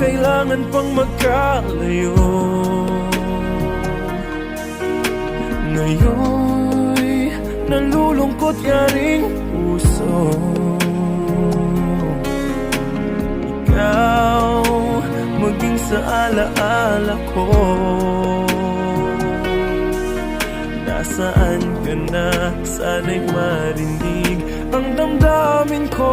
kailangan pang magkalayo? Ngayon'y nalulungkot ka ring puso Ikaw maging sa alaala ko Nasaan ka na? Sana'y marinig ang damdamin ko